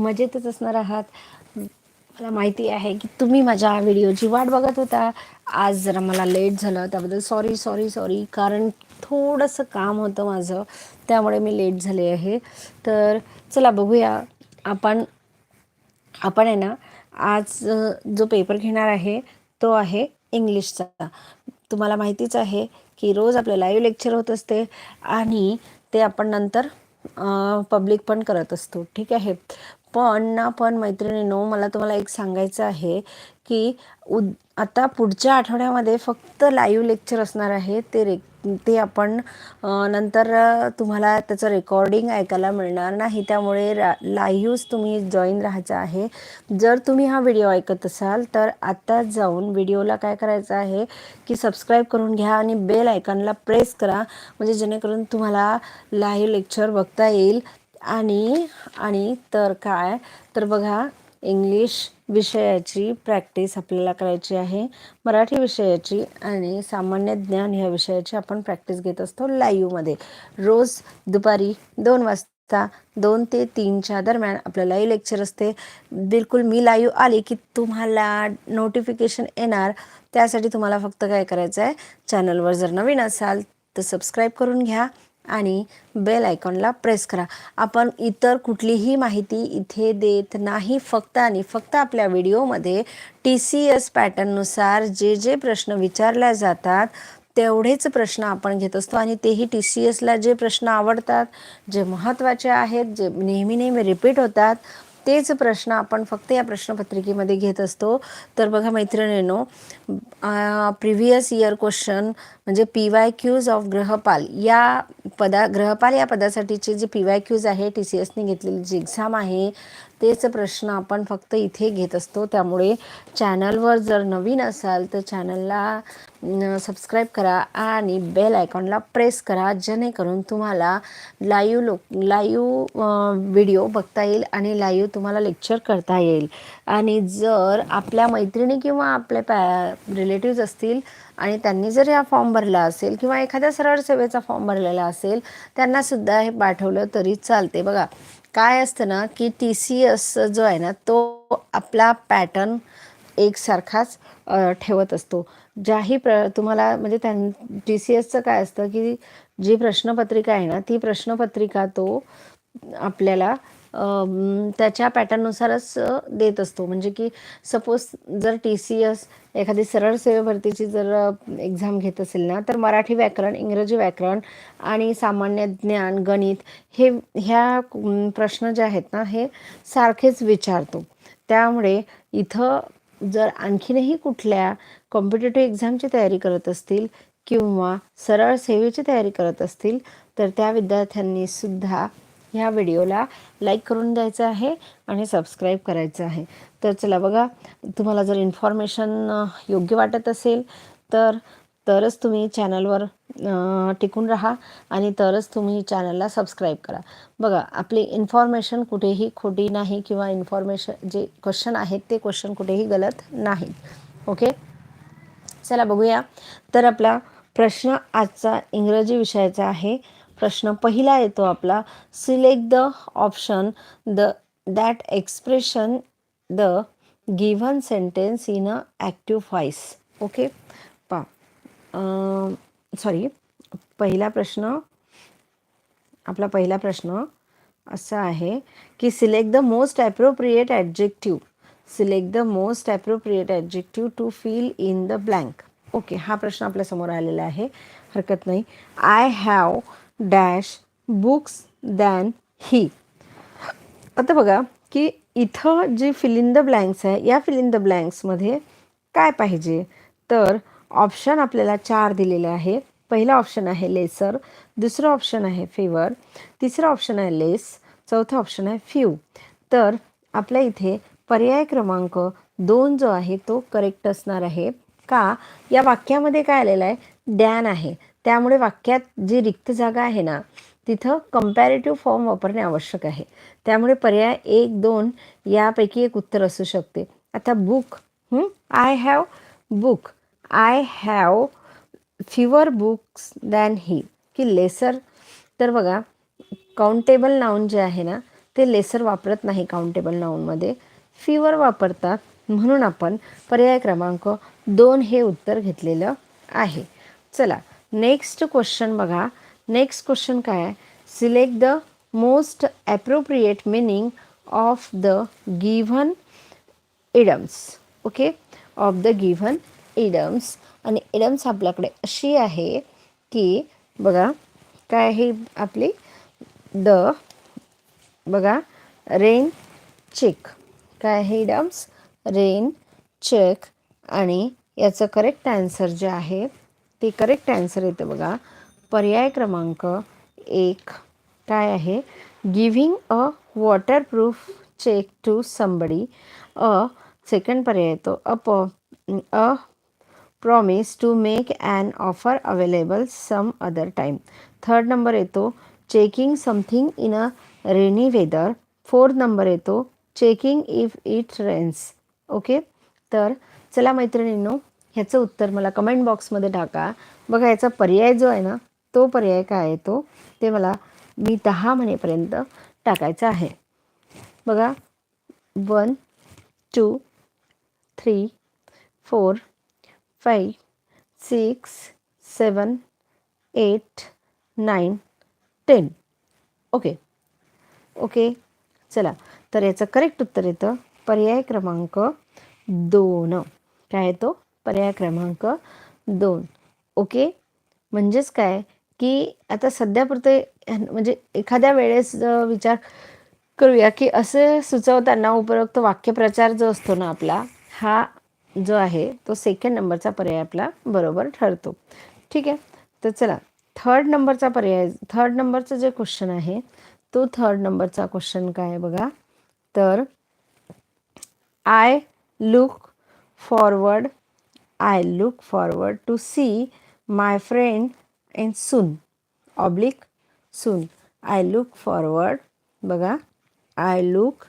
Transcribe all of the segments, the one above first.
मजेतच असणार आहात. मला माहिती आहे की तुम्ही माझ्या व्हिडिओची वाट बघत होता. आज जरा मला लेट झालं त्याबद्दल सॉरी सॉरी सॉरी कारण थोडंसं काम होतं माझं त्यामुळे मी लेट झाले आहे. तर चला बघूया. आपण आपण आहे ना आज जो पेपर घेणार आहे तो आहे इंग्लिशचा तुम्हाला माहितीच आहे की रोज आपलं लाईव्ह लेक्चर होत असते आणि ते आपण नंतर पब्लिक पण करत असतो. ठीक आहे? पण ना पण मैत्रिणीनो मला तुम्हाला एक सांगायचं आहे की उद आता पुढच्या आठवड्यामध्ये फक्त लाईव्ह लेक्चर असणार आहे. ते रे ते आपण नंतर तुम्हाला त्याचं रेकॉर्डिंग ऐकायला मिळणार नाही. त्यामुळे रा लाईव्हच तुम्ही जॉईन राहायचं आहे. जर तुम्ही हा व्हिडिओ ऐकत असाल तर आत्ताच जाऊन व्हिडिओला काय करायचं आहे की सबस्क्राईब करून घ्या आणि बेल आयकॉनला प्रेस करा. म्हणजे जेणेकरून तुम्हाला लाईव्ह लेक्चर बघता येईल. आणि आणि तर काय? तर बघा इंग्लिश विषयाची प्रॅक्टिस आपल्याला करायची आहे. मराठी विषयाची आणि सामान्य ज्ञान ह्या विषयाची आपण प्रॅक्टिस घेत असतो लाईव्हमध्ये रोज दुपारी दोन वाजता दोन ते तीनच्या दरम्यान आपलं लाईव्ह लेक्चर असते. बिलकुल मी लाईव्ह आली की तुम्हाला नोटिफिकेशन येणार. त्यासाठी तुम्हाला फक्त काय करायचं आहे चॅनलवर जर नवीन असाल तर सबस्क्राईब करून घ्या. आणि बेल आयकॉनला प्रेस करा. आपण इतर कुठलीही माहिती इथे देत नाही फक्त आणि फक्त आपल्या व्हिडिओमध्ये टी सी एस पॅटर्ननुसार जे जे प्रश्न विचारल्या जातात तेवढेच प्रश्न आपण घेत असतो आणि तेही टी सी एसला जे प्रश्न आवडतात जे महत्त्वाचे आहेत जे नेहमी नेहमी रिपीट होतात तेच प्रश्न आपण फक्त या प्रश्नपत्रिकेमध्ये घेत असतो. तर बघा मैत्रिणींनो प्रिव्हियस इयर क्वेश्चन म्हणजे पी वाय क्यूज ऑफ ग्रहपाल या पदा ग्रहपाल या पदासाठीचे जे पी वाय क्यूज आहे टी सी एसने घेतलेली जी एक्झाम आहे तेच प्रश्न आपण फक्त इथे घेत असतो. त्यामुळे चॅनलवर जर नवीन असाल तर चॅनलला सबस्क्राईब करा आणि बेल आयकॉनला प्रेस करा जेणेकरून तुम्हाला लाईव्ह लो लाईव्ह व्हिडिओ बघता येईल आणि लाईव्ह तुम्हाला लेक्चर करता येईल. आणि जर आपल्या मैत्रिणी किंवा आपले पॅ रिलेटिव्ज असतील आणि त्यांनी जर हा फॉर्म भरला असेल किंवा एखाद्या सरळ सेवेचा फॉर्म भरलेला असेल त्यांनासुद्धा हे पाठवलं तरी चालते बघा काय असतं ना की टी सी एस जो आहे ना तो आपला पॅटर्न एकसारखाच ठेवत असतो. ज्याही प्र तुम्हाला म्हणजे त्यां टी सी एसचं काय असतं की जी प्रश्नपत्रिका आहे ना ती प्रश्नपत्रिका तो आपल्याला त्याच्या पॅटर्ननुसारच देत असतो. म्हणजे की सपोज जर टी सी एस एखादी सरळ सेवे भरतीची जर एक्झाम घेत असेल ना तर मराठी व्याकरण इंग्रजी व्याकरण आणि सामान्य ज्ञान गणित हे ह्या प्रश्न जे आहेत ना हे सारखेच विचारतो. त्यामुळे इथं जर आणखीनही कुठल्या कॉम्पिटेटिव्ह एक्झामची तयारी करत असतील किंवा सरळ सेवेची तयारी करत असतील तर त्या विद्यार्थ्यांनी सुद्धा ह्या व्हिडिओला लाईक करून द्यायचं आहे आणि सबस्क्राईब करायचं आहे. तर चला बघा तुम्हाला जर इन्फॉर्मेशन योग्य वाटत असेल तर तरच तुम्ही चॅनलवर टिकून राहा आणि तरच तुम्ही चॅनलला सबस्क्राईब करा. बघा आपली इन्फॉर्मेशन कुठेही खोटी नाही किंवा इन्फॉर्मेशन जे क्वेश्चन आहेत ते क्वेश्चन कुठेही गलत नाहीत. ओके? चला बघूया. तर आपला प्रश्न आजचा इंग्रजी विषयाचा आहे. प्रश्न पहिला येतो आपला. Select the option the that expression the given sentence in a active voice okay पा सॉरी पहिला प्रश्न आपला पहिला प्रश्न असा आहे की select the most appropriate adjective select the most appropriate adjective to fill in the blank okay हा प्रश्न आपल्यासमोर आलेला आहे. हरकत नाही. I have dash books than he. आता बघा की इथं जी फिल इन द ब्लँक्स आहे या फिल इन द ब्लँक्समध्ये काय पाहिजे? तर ऑप्शन आपल्याला चार दिलेले आहे. पहिला ऑप्शन आहे लेसर दुसरं ऑप्शन आहे फेवर तिसरं ऑप्शन आहे लेस चौथं ऑप्शन आहे फ्यू तर आपल्या इथे पर्याय क्रमांक दोन जो आहे तो करेक्ट असणार आहे. का? या वाक्यामध्ये काय आलेलं आहे? डॅन आहे. त्यामुळे वाक्यात जी रिक्त जागा आहे ना तिथं कम्पॅरेटिव्ह फॉर्म वापरणे आवश्यक आहे. त्यामुळे पर्याय एक दोन यापैकी एक उत्तर असू शकते. आता book I have book I have fewer books than he की लेसर तर बघा काउंटेबल नाऊन जे आहे ना ते लेसर वापरत नाही काउंटेबल नाऊनमध्ये फीवर वापरतात म्हणून आपण पर्याय क्रमांक दोन हे उत्तर घेतलेलं आहे. चला नेक्स्ट क्वेश्चन बघा. नेक्स्ट क्वेश्चन काय आहे? Select the most appropriate meaning of the given idioms okay of the given idioms आणि इडम्स आपल्याकडे अशी आहे की बघा काय आहे आपली? द बघा रेन चेक काय आहे इडम्स रेन चेक आणि याचं करेक्ट आन्सर जे आहे ते करेक्ट आन्सर येतं बघा. पर्याय क्रमांक एक काय आहे? Giving a waterproof check to somebody a second पर्याय येतो. A a promise to make an offer available some other time third number येतो. Checking something in a rainy weather fourth number येतो. Checking if it rains okay तर, चला मैत्रिणींनो ह्याचं उत्तर मला कमेंट बॉक्समध्ये टाका. बघा याचा पर्याय जो आहे ना तो पर्याय काय आहे तो? ते मला मी दहा म्हणेपर्यंत टाकायचा आहे. बघा one two three four five six seven eight nine ten okay okay चला. तर याचं करेक्ट उत्तर येतं पर्याय क्रमांक दोन. काय येतो पर्याय क्रमांक दोन. ओके? म्हणजेच काय? की आता सध्यापुरते म्हणजे एखाद्या वेळेस विचार करूया की असे सुचवताना उपरोक्त वाक्यप्रचार जो असतो ना आपला हा जो आहे तो सेकंड नंबरचा पर्याय आपला बरोबर ठरतो. ठीक आहे? तर चला थर्ड नंबरचा पर्याय थर्ड नंबरचं जे क्वेश्चन आहे तो थर्ड नंबरचा क्वेश्चन काय बघा? तर I look forward I look forward to see my friend in soon oblique soon I look forward बघा. I look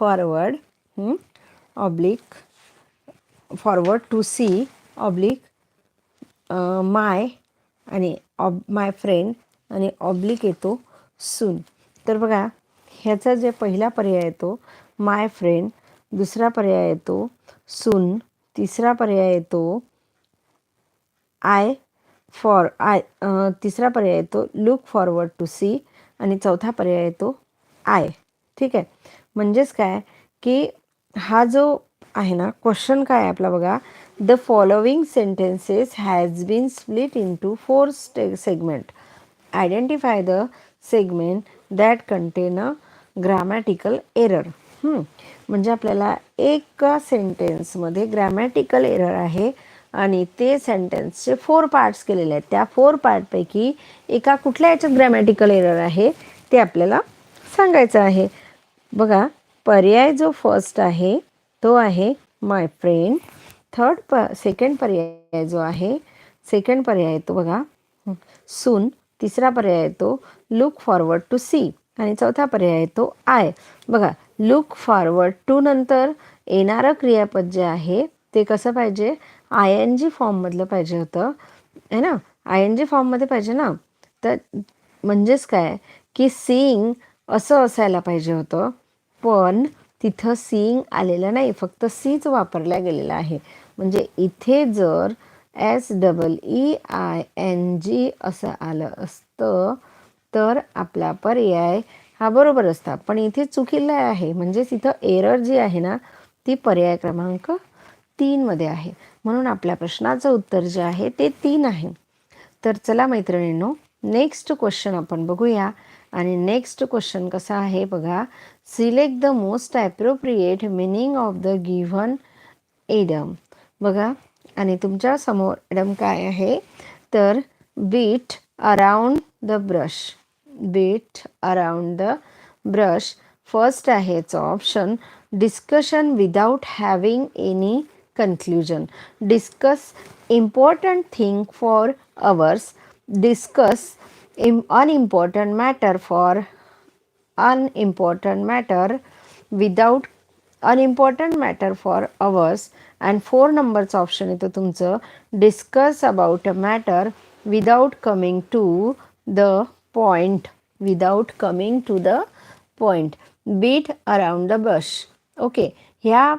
forward oblique forward to see oblique my आणि ऑब माय फ्रेंड आणि ऑब्लिक येतो सून तर बघा ह्याचा जे पहिला पर्याय येतो माय फ्रेंड दुसरा पर्याय येतो सून तिसरा पर्याय येतो आय फॉर आय तिसरा पर्याय येतो लुक फॉरवर्ड टू सी आणि चौथा पर्याय येतो आय ठीक आहे? म्हणजेच काय? की हा जो आहे ना क्वेश्चन काय आहे आपला बघा? The following sentences has been split into four stay segment identify the segment that contain a grammatical error म्हणजे आपल्याला एका सेंटेन्समध्ये ग्रॅमॅटिकल एरर आहे आणि ते सेंटेन्सचे फोर पार्ट्स केलेले आहेत. त्या फोर पार्टपैकी एका कुठल्या याच्यात ग्रॅमॅटिकल एरर आहे ते आपल्याला सांगायचं आहे. बघा पर्याय जो फर्स्ट आहे तो आहे माय फ्रेंड थर्ड प सेकंड पर्याय जो आहे सेकंड पर्याय येतो बघा. सून तिसरा पर्याय येतो. लुक फॉरवर्ड टू सी आणि चौथा पर्याय येतो आय बघा लुक फॉरवर्ड टू नंतर येणारं क्रियापद जे आहे ते कसं पाहिजे? आय एन जी फॉर्ममधलं पाहिजे होतं आहे ना? आय एन जी फॉर्ममध्ये पाहिजे ना? तर म्हणजेच काय? की सीईंग असं असायला पाहिजे होतं पण तिथं सीईंग आलेलं नाही फक्त सीच वापरला गेलेला आहे. म्हणजे इथे जर S double E I N G असं आलं असतं तर आपला पर्याय हा बरोबर असता. पण इथे चुकीला आहे. म्हणजेच इथं एरर जी आहे ना ती पर्याय क्रमांक तीनमध्ये आहे. म्हणून आपल्या प्रश्नाचं उत्तर जे आहे ते तीन आहे. तर चला मैत्रिणींनो नेक्स्ट क्वेश्चन आपण बघूया. आणि नेक्स्ट क्वेश्चन कसा आहे बघा. Select the most appropriate meaning of the given idiom बघा. आणि तुमच्यासमोर एडम काय आहे? तर beat around the brush beat around the brush first आहे याचं option discussion without having any conclusion discuss important thing for hours discuss um unimportant matter for unimportant matter without unimportant matter for hours and four नंबरचं option येतं तुमचं discuss about a matter without coming to the Point without coming to the point beat around the bush okay ह्या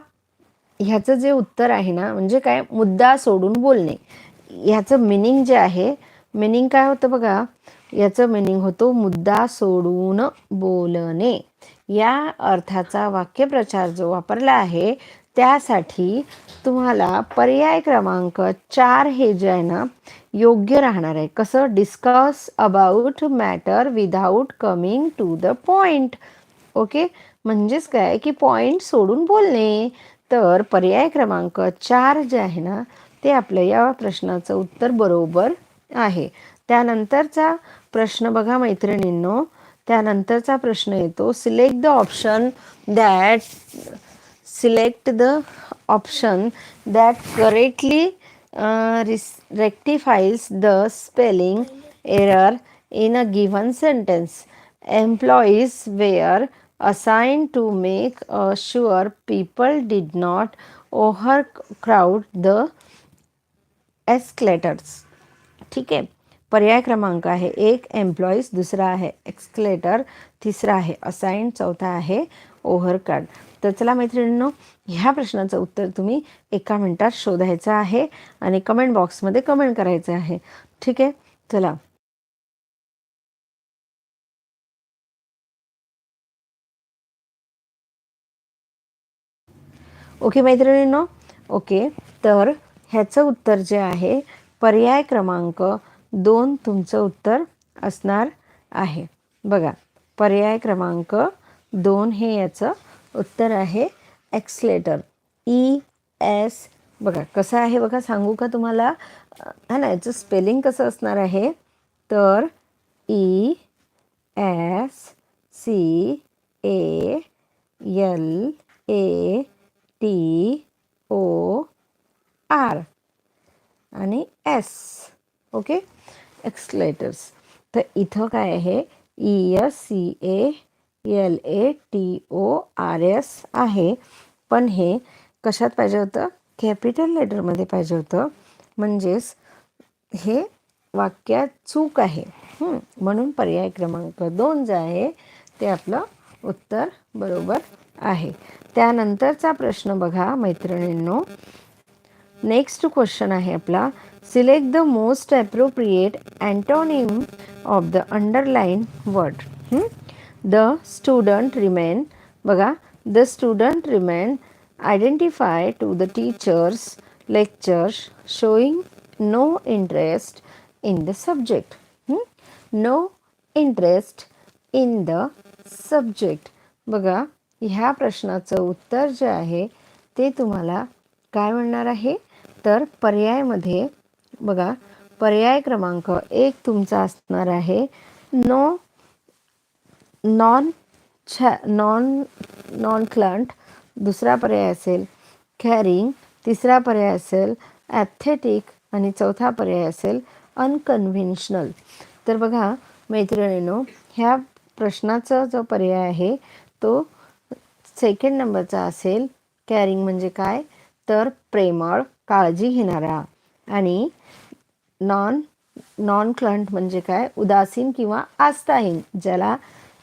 ह्याचं जे उत्तर आहे ना म्हणजे काय? मुद्दा सोडून बोलणे. ह्याचं मिनिंग जे आहे मिनिंग काय होतं बघा? याचं मिनिंग होतो मुद्दा सोडून बोलणे. या अर्थाचा वाक्यप्रचार जो वापरला आहे त्यासाठी तुम्हाला पर्याय क्रमांक चार हे जे आहे ना योग्य राहणार आहे. कसं? Discuss about matter without coming to the point okay म्हणजेच काय? की पॉइंट सोडून बोलणे. तर पर्याय क्रमांक चार जे आहे ना ते आपल्या या प्रश्नाचं उत्तर बरोबर आहे. त्यानंतरचा प्रश्न बघा मैत्रिणींनो. त्यानंतरचा प्रश्न येतो. Select the option that select the option that correctly uh, rectifies the spelling error in a given sentence. Employees were assigned to make sure people did not overcrowd the escalators. ठीक आहे पर्याय क्रमांक आहे. एक एम्प्लॉईज दुसरा आहे. एक्सक्लेटर तिसरा आहे. असाईन चौथा आहे. ओव्हरकार्ड तर चला मैत्रिणींनो ह्या प्रश्नाचं उत्तर तुम्ही एका मिनिटात शोधायचं आहे आणि कमेंट बॉक्समध्ये कमेंट करायचं आहे. ठीक आहे? चला. ओके मैत्रिणींनो. ओके तर ह्याचं उत्तर जे आहे पर्याय क्रमांक दोन तुमचं उत्तर असणार आहे. बघा पर्याय क्रमांक दोन हे याचं उत्तर आहे एक्सलेटर. E, ई एस बघा कसं आहे बघा सांगू का तुम्हाला? हा ना याचं स्पेलिंग कसं असणार आहे? तर E S C A L A T O R आणि एस ओके एक्सलेटर्स तर इथं काय आहे? E S C A L A T O R S आहे. पण हे कशात पाहिजे होतं? कॅपिटल लेटरमध्ये पाहिजे होतं. म्हणजेच हे वाक्यात चूक आहे. म्हणून पर्याय क्रमांक दोन जे आहे ते आपलं उत्तर बरोबर आहे. त्यानंतरचा प्रश्न बघा मैत्रिणींनो. नेक्स्ट क्वेश्चन आहे आपला. Select the most appropriate antonym of the underline word the student remain बघा the student remain identify to the teachers lectures showing no interest in the subject no interest in the subject बघा ह्या प्रश्नाचं उत्तर जे आहे ते तुम्हाला काय म्हणणार आहे? तर पर्यायमध्ये बघा पर्याय क्रमांक एक तुमचा असणार आहे. नो नॉन छॅ नॉन नॉन क्लंट दुसरा पर्याय असेल कॅरिंग तिसरा पर्याय असेल ॲथेटिक आणि चौथा पर्याय असेल अनकन्व्हेन्शनल तर बघा मैत्रिणीनो ह्या प्रश्नाचा जो पर्याय आहे तो सेकंड नंबरचा असेल कॅरिंग म्हणजे काय? तर प्रेमळ काळजी घेणारा. आणि नॉन नॉन क्लंट म्हणजे काय? उदासीन किंवा आस्थाहीन ज्याला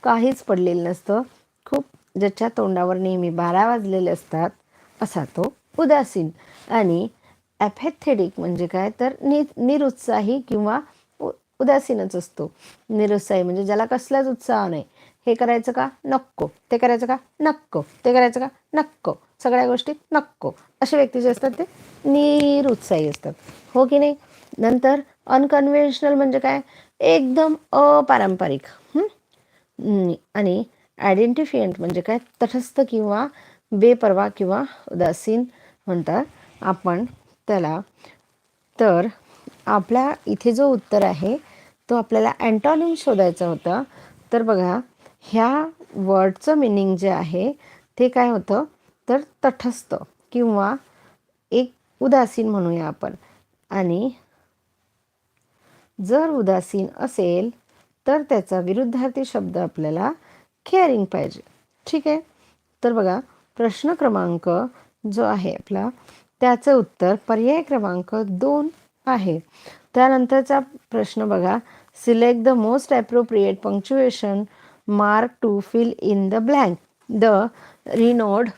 काहीच पडलेलं नसतं. खूप ज्याच्या तोंडावर नेहमी बारा वाजलेले असतात असा तो उदासीन आणि ॲफॅथेटिक म्हणजे काय? तर नि निरुत्साही किंवा उदासीनच असतो. निरुत्साही म्हणजे ज्याला कसलाच उत्साह नाही. हे करायचं का? नको. ते करायचं का? नको. ते करायचं का? नको. सगळ्या गोष्टी नको. असे व्यक्ती जे असतात ते निरुत्साही असतात. हो की नाही? नंतर अनकन्व्हेन्शनल म्हणजे काय? एकदम अपारंपरिक. आणि आयडेंटिफिएंट म्हणजे काय? तटस्थ किंवा बेपरवा किंवा उदासीन म्हणतात आपण त्याला. तर आपल्या इथे जो उत्तर आहे तो आपल्याला अँटॉनिम शोधायचा होता. तर बघा ह्या वर्डचं मिनिंग जे आहे ते काय होतं? तर तटस्थ किंवा एक उदासीन म्हणूया आपण. आणि जर उदासीन असेल तर त्याचा विरुद्धार्थी शब्द आपल्याला केअरिंग पाहिजे. ठीक आहे? तर बघा प्रश्न क्रमांक जो आहे आपला त्याचं उत्तर पर्याय क्रमांक दोन आहे. त्यानंतरचा प्रश्न बघा. Select the most appropriate punctuation mark to fill in the blank the renowned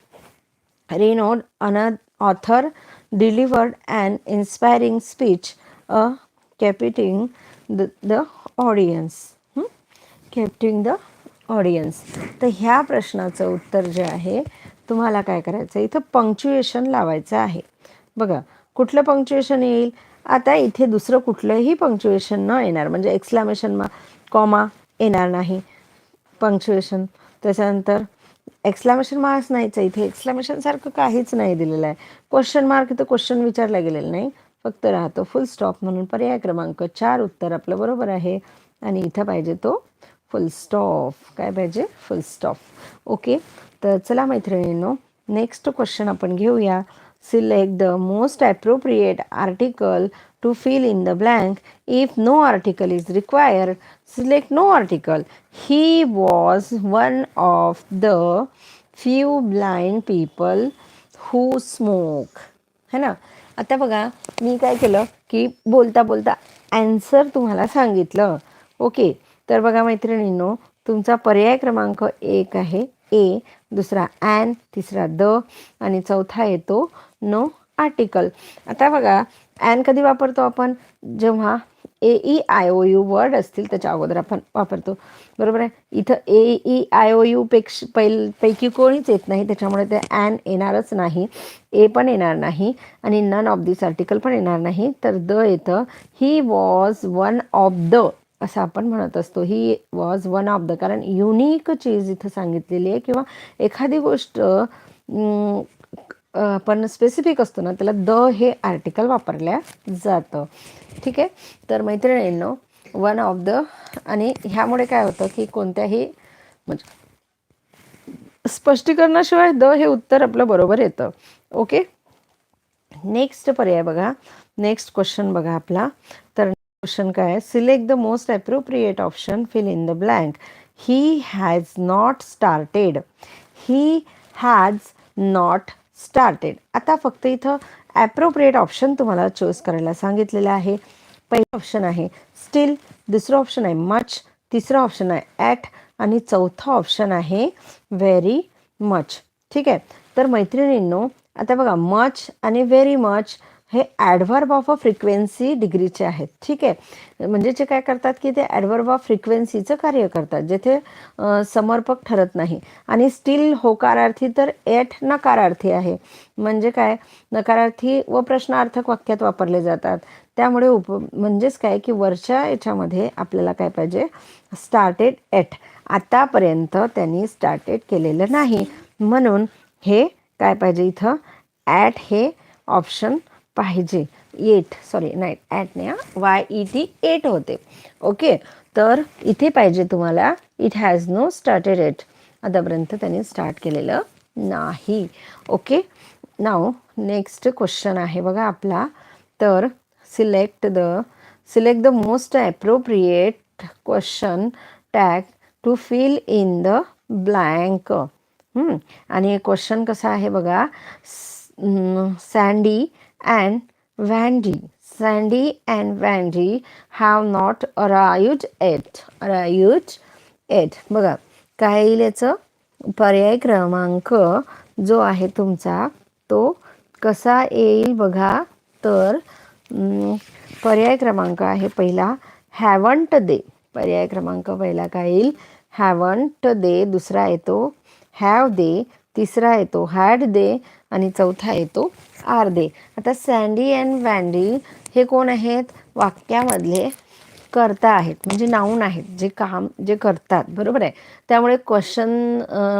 renowned an author delivered and inspiring speech a captivating the the audience captivating the audience तर ह्या प्रश्नाचं उत्तर जे आहे तुम्हाला काय करायचं इथं पंक्च्युएशन लावायचं आहे. बघा कुठलं पंक्च्युएशन येईल? आता इथे दुसरं कुठलंही पंक्च्युएशन न येणार. म्हणजे एक्सक्लामेशन मा कॉमा येणार नाही. पंक्च्युएशन त्याच्यानंतर एक्सक्लामेशन मार्क्स नाहीच आहे. इथे एक्सक्लामेशनसारखं काहीच नाही दिलेलं आहे. क्वेश्चन मार्क इथं क्वेश्चन विचारला गेलेलं नाही. फक्त राहतो फुल स्टॉप म्हणून. पर्याय क्रमांक चार उत्तर आपलं बरोबर आहे. आणि इथं पाहिजे तो फुल स्टॉप काय पाहिजे? फुल स्टॉप ओके तर चला मैत्रिणींनो नेक्स्ट क्वेश्चन आपण घेऊया. Select the most appropriate article to fill in the blank if no article is required select no article he was one of the few blind people who smoke है ना? आता बघा मी काय केलं की बोलता बोलता ॲन्सर तुम्हाला सांगितलं. ओके तर बघा मैत्रिणींनो तुमचा पर्याय क्रमांक एक आहे ए दुसरा ॲन तिसरा द आणि चौथा येतो नो आर्टिकल आता बघा ॲन कधी वापरतो आपण? जेव्हा A E I O U word असतील त्याच्या अगोदर आपण वापरतो. बरोबर आहे? इथं A E I O U पेक्ष पैल पैकी कोणीच येत नाही. त्याच्यामुळे ते ॲन येणारच नाही. ए पण येणार नाही. आणि नन ऑफ दिस आर्टिकल पण येणार नाही. तर द येतं he was one of the असं आपण म्हणत असतो. He was one of the कारण युनिक चीज इथं सांगितलेली आहे. किंवा एखादी गोष्ट आपण स्पेसिफिक असतो ना त्याला द हे आर्टिकल वापरल्या जातं. ठीक आहे? तर मैत्रिणींनो वन ऑफ द आणि ह्यामुळे काय होतं की कोणत्याही म्हणजे स्पष्टीकरणाशिवाय द हे उत्तर आपलं बरोबर येतं. ओके नेक्स्ट पर्याय बघा. नेक्स्ट क्वेश्चन बघा आपला. तर क्वेश्चन काय आहे? Select the most appropriate option fill in the blank he has not started he has not started आता फक्त इथं ॲप्रोप्रिएट ऑप्शन तुम्हाला चूज करायला सांगितलेलं आहे. पहिलं ऑप्शन आहे. स्टील दुसरं ऑप्शन आहे मच तिसरं ऑप्शन आहे ॲट आणि चौथा ऑप्शन आहे व्हेरी मच ठीक आहे? तर मैत्रिणींनो आता बघा मच आणि व्हेरी मच हे ॲडव्हर्ब ऑफ अ फ्रिक्वेन्सी डिग्रीचे आहेत. ठीक आहे? म्हणजे जे काय करतात की ते ॲडव्हर्ब ऑफ फ्रिक्वेन्सीचं कार्य करतात जेथे समर्पक ठरत नाही. आणि स्टील होकारार्थी तर एट नकारार्थी आहे. म्हणजे काय? नकारार्थी व प्रश्नार्थक वाक्यात वापरले जातात. त्यामुळे उप म्हणजेच काय की वरच्या याच्यामध्ये आपल्याला काय पाहिजे? स्टार्टेड एट आतापर्यंत त्यांनी स्टार्टेड केलेलं नाही. म्हणून हे काय पाहिजे इथं? ॲट हे ऑप्शन पाहिजे. एट सॉरी नाही ॲट नाही वाय ई टी एट होते. ओके तर इथे पाहिजे तुम्हाला it has no started yet आतापर्यंत त्यांनी स्टार्ट केलेलं नाही. ओके नाव नेक्स्ट क्वेश्चन आहे बघा आपला. तर select the select the most appropriate question tag to fill in the blank आणि क्वेश्चन कसा आहे बघा? Sandy and Wendy Sandy and Wendy have not arrived yet arrived yet बघा काय येईल याचं? पर्याय क्रमांक जो आहे तुमचा तो कसा येईल बघा? तर पर्याय क्रमांक आहे पहिला. हॅवंट दे पर्याय क्रमांक पहिला काय येईल? हॅवंट दे दुसरा येतो. हॅव दे तिसरा येतो. हॅड दे आणि चौथा येतो. आर दे आता सँडी अँड वँडी हे कोण आहेत? वाक्यामधले करता आहेत. म्हणजे नाऊन आहेत. जे काम जे करतात. बरोबर आहे? त्यामुळे क्वेश्चन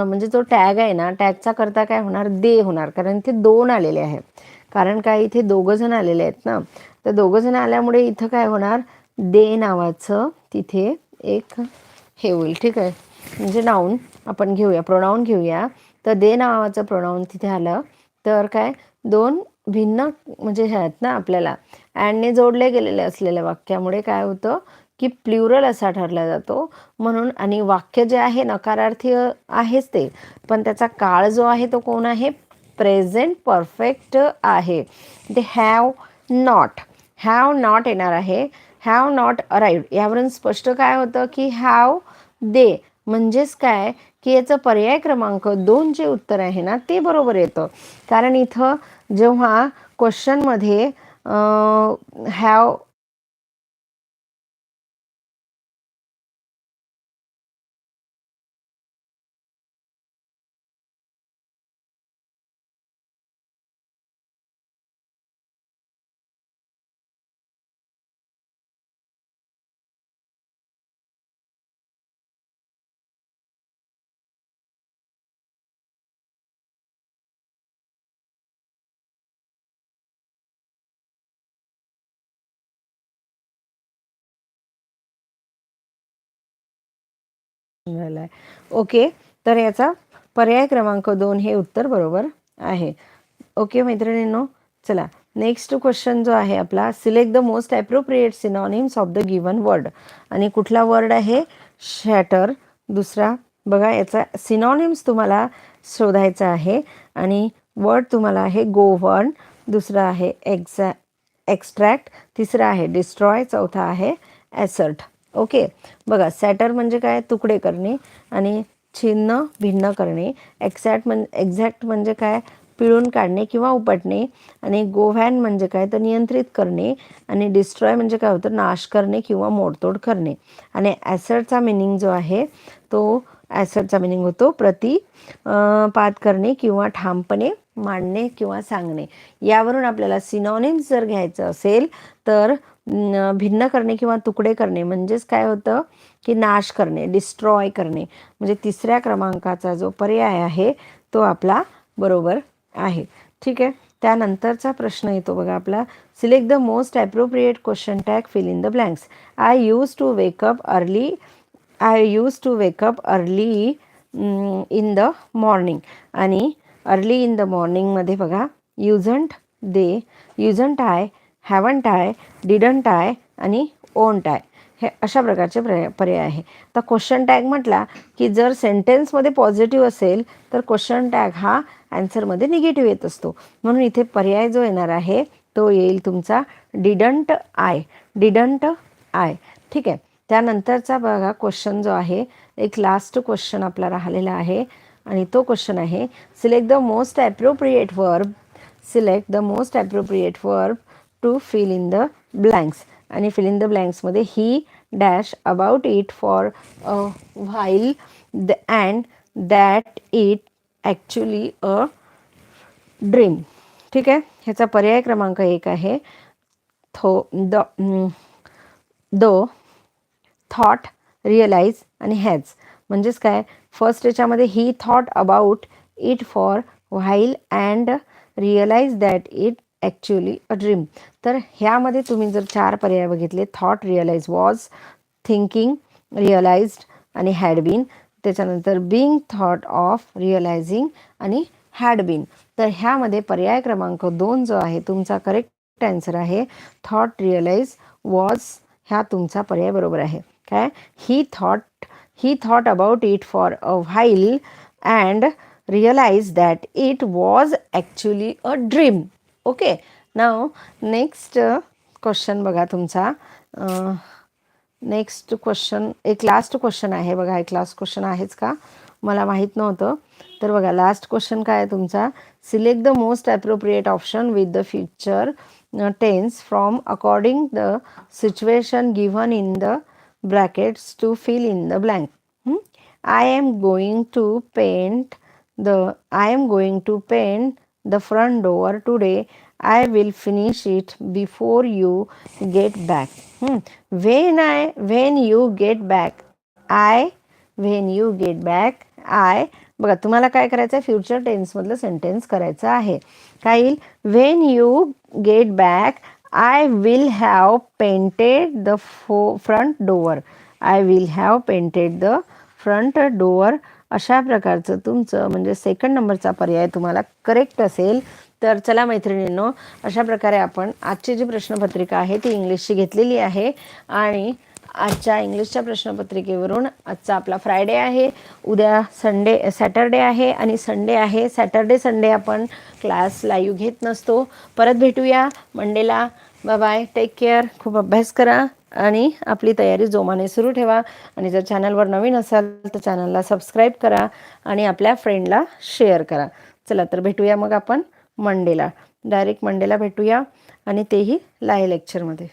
म्हणजे जो टॅग आहे ना टॅगचा करता काय होणार? दे होणार. कारण ते दोन आलेले आहेत. कारण काय इथे दोघं जण आलेले आहेत ना. तर दोघं जण आल्यामुळे इथं काय होणार? दे नावाचं तिथे एक हे होईल ठीक आहे. म्हणजे नाऊन आपण घेऊया प्रोनाऊन घेऊया. तर दे नावाचं प्रोनाऊन तिथे आलं. तर काय? दोन भिन्न म्हणजे हे आहेत ना आपल्याला. अँडने जोडले गेलेले असलेल्या वाक्यामुळे काय होतं? की प्ल्युरल असा ठरला जातो. म्हणून आणि वाक्य जे आहे नकारार्थी आहेच ते पण त्याचा काळ जो आहे तो कोण आहे? प्रेझेंट परफेक्ट आहे. ते हॅव नॉट हॅव नॉट येणार आहे. हॅव नॉट अराईव्ड यावरून स्पष्ट काय होतं की हॅव दे. म्हणजेच काय? की याचं पर्याय क्रमांक दोन जे उत्तर आहे ना ते बरोबर येतं. कारण इथं जेव्हा क्वेश्चनमध्ये हॅव झालाय. ओके तर याचा पर्याय क्रमांक दोन हे उत्तर बरोबर आहे. ओके मैत्रिणींनो चला नेक्स्ट क्वेश्चन जो आहे आपला select the most appropriate synonyms of the given word आणि कुठला वर्ड आहे? शॅटर दुसरा बघा याचा सिनॉनिम्स तुम्हाला शोधायचा आहे. आणि वर्ड तुम्हाला आहे गोवर्न दुसरा आहे एक्झा एक्स्ट्रॅक्ट तिसरा आहे डिस्ट्रॉय चौथा आहे ॲसर्ट ओके. बघा सॅटर म्हणजे काय? तुकडे करणे आणि छिन्न भिन्न करणे. एक्झॅक्ट म्हण एक्झॅक्ट म्हणजे काय? पिळून काढणे किंवा उपटणे. आणि गोव्हॅन म्हणजे काय? तर नियंत्रित करणे. आणि डिस्ट्रॉय म्हणजे काय होतं? नाश करणे किंवा मोडतोड करणे. आणि ॲसर्टचा मिनिंग जो आहे तो ॲसर्टचा मिनिंग होतो प्रति पात करणे किंवा ठामपणे मांडणे किंवा सांगणे. यावरून आपल्याला सिनॉनिम्स जर घ्यायचं असेल तर भिन्न करणे किंवा तुकडे करणे म्हणजेच काय होतं की नाश करणे डिस्ट्रॉय करणे. म्हणजे तिसऱ्या क्रमांकाचा जो पर्याय आहे तो आपला बरोबर आहे. ठीक आहे? त्यानंतरचा प्रश्न येतो बघा आपला. Select the most appropriate question tag fill in the blanks I use to wake up early I use to wake up early in the morning आणि अर्ली इन द मॉर्निंगमध्ये बघा usedn't they usedn't I haven't I didn't I आणि won't I हे अशा प्रकारचे पर्याय पर्याय आहे. तर क्वेश्चन टॅग म्हटला की जर सेंटेन्समध्ये पॉझिटिव्ह असेल तर क्वेश्चन टॅग हा ॲन्सरमध्ये निगेटिव्ह येत असतो. म्हणून इथे पर्याय जो येणार आहे तो येईल तुमचा डिडंट आय डिडंट आय ठीक आहे? त्यानंतरचा बघा क्वेश्चन जो आहे एक लास्ट क्वेश्चन आपला राहिलेला आहे आणि तो क्वेश्चन आहे select the most appropriate verb select the most appropriate verb to fill in the blanks आणि fill in the ब्लँक्समध्ये he dash about it for while the and that it actually a dream ठीक आहे? ह्याचा पर्याय क्रमांक एक आहे. Though the though thought realise आणि has म्हणजेच काय? फर्स्ट याच्यामध्ये he thought about it for while and realise that it actually a dream तर ह्यामध्ये तुम्ही जर चार पर्याय बघितले thought realize was thinking realized आणि हॅड बीन त्याच्यानंतर बिंग थॉट ऑफ रिअलायझिंग आणि हॅड बीन तर ह्यामध्ये पर्याय क्रमांक दोन जो आहे तुमचा करेक्ट आन्सर आहे. थॉट रिअलाइज वॉज ह्या तुमचा पर्याय बरोबर आहे. काय? He thought he thought about it for a while and realise that it was actually a dream okay now next question बघा तुमचा. नेक्स्ट क्वेश्चन एक लास्ट क्वेश्चन आहे बघा एक लास्ट क्वेश्चन आहेच का? मला माहीत नव्हतं. तर बघा लास्ट क्वेश्चन काय आहे तुमचा? Select the most appropriate option with the future tense from according the situation given in the brackets to fill in the blank I am going to paint the I am going to paint the front door today. I will finish it before you get back. Hmm. When I when you get back, I when you get back, I बघा तुम्हाला काय करायचं आहे future टेन्समधलं sentence करायचं आहे काय येईल when you get back I will have painted the fo front door I will have painted the front door अशा प्रकारचं तुमचं म्हणजे सेकंड नंबरचा पर्याय तुम्हाला करेक्ट असेल. तर चला मैत्रिणींनो अशा प्रकारे आपण आजची जी प्रश्नपत्रिका आहे ती इंग्लिशची घेतलेली आहे. आणि आजच्या इंग्लिशच्या प्रश्नपत्रिकेवरून आजचा आपला फ्रायडे आहे. उद्या संडे सॅटरडे आहे आणि संडे आहे. सॅटरडे संडे आपण क्लास लाईव्ह घेत नसतो. परत भेटूया. मंडेला बाय बाय टेक केअर खूप अभ्यास करा. आणि आपली तयारी जोमाने सुरू ठेवा. आणि जर चॅनलवर नवीन असाल तर चॅनलला सबस्क्राईब करा आणि आपल्या फ्रेंडला शेअर करा. चला तर भेटूया मग आपण मंडेला डायरेक्ट मंडेला भेटूया आणि तेही लाय लेक्चरमध्ये